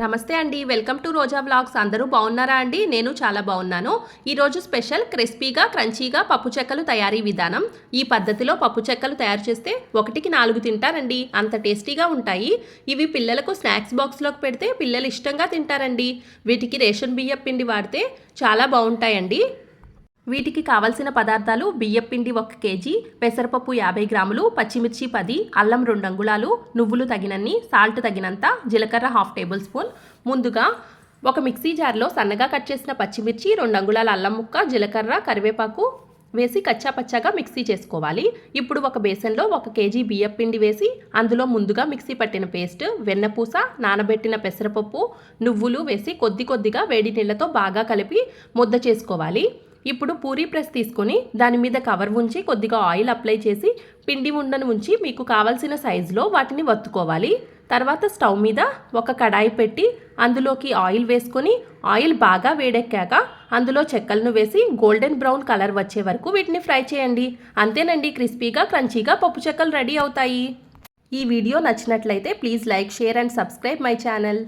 నమస్తే అండి. Welcome to Roja blogs. అందరూ బాగున్నారా అండి? నేను చాలా బాగున్నాను. ఈరోజు స్పెషల్ క్రిస్పీగా క్రంచీగా పప్పు చెక్కలు తయారీ విధానం. ఈ పద్ధతిలో పప్పు చెక్కలు తయారు చేస్తే ఒకటికి నాలుగు తింటారండి. అంత టేస్టీగా ఉంటాయి. ఇవి పిల్లలకు స్నాక్స్ బాక్స్లోకి పెడితే పిల్లలు ఇష్టంగా తింటారండి. వీటికి రేషన్ బియ్యం పిండి వాడితే చాలా బాగుంటాయండి. వీటికి కావలసిన పదార్థాలు బియ్యపిండి ఒక కేజీ పెసరపప్పు యాభై గ్రాములు పచ్చిమిర్చి పది అల్లం రెండు అంగుళాలు నువ్వులు తగినన్ని సాల్ట్ తగినంత జీలకర్ర హాఫ్ టేబుల్ స్పూన్. ముందుగా ఒక మిక్సీ జార్లో సన్నగా కట్ చేసిన పచ్చిమిర్చి రెండు అంగుళాల అల్లం ముక్క జీలకర్ర కరివేపాకు వేసి కచ్చా పచ్చాగా మిక్సీ చేసుకోవాలి. ఇప్పుడు ఒక బేసన్లో ఒక కేజీ బియ్యపిండి వేసి అందులో ముందుగా మిక్సీ పట్టిన పేస్ట్ వెన్నపూస నానబెట్టిన పెసరపప్పు నువ్వులు వేసి కొద్ది కొద్దిగా వేడి నీళ్ళతో బాగా కలిపి ముద్ద చేసుకోవాలి. ఇప్పుడు పూరీ ప్రెస్ తీసుకొని దాని మీద కవర్ ఉంచి కొద్దిగా ఆయిల్ అప్లై చేసి పిండి ఉండను ఉంచి మీకు కావలసిన సైజులో వాటిని వత్తుకోవాలి. తర్వాత స్టవ్ మీద ఒక కడాయి పెట్టి అందులోకి ఆయిల్ వేసుకొని ఆయిల్ బాగా వేడెక్కాక అందులో చెక్కలను వేసి గోల్డెన్ బ్రౌన్ కలర్ వచ్చే వరకు వీటిని ఫ్రై చేయండి. అంతేనండి క్రిస్పీగా క్రంచీగా పప్పు చెక్కలు రెడీ అవుతాయి. ఈ వీడియో నచ్చినట్లయితే please like share and subscribe my channel.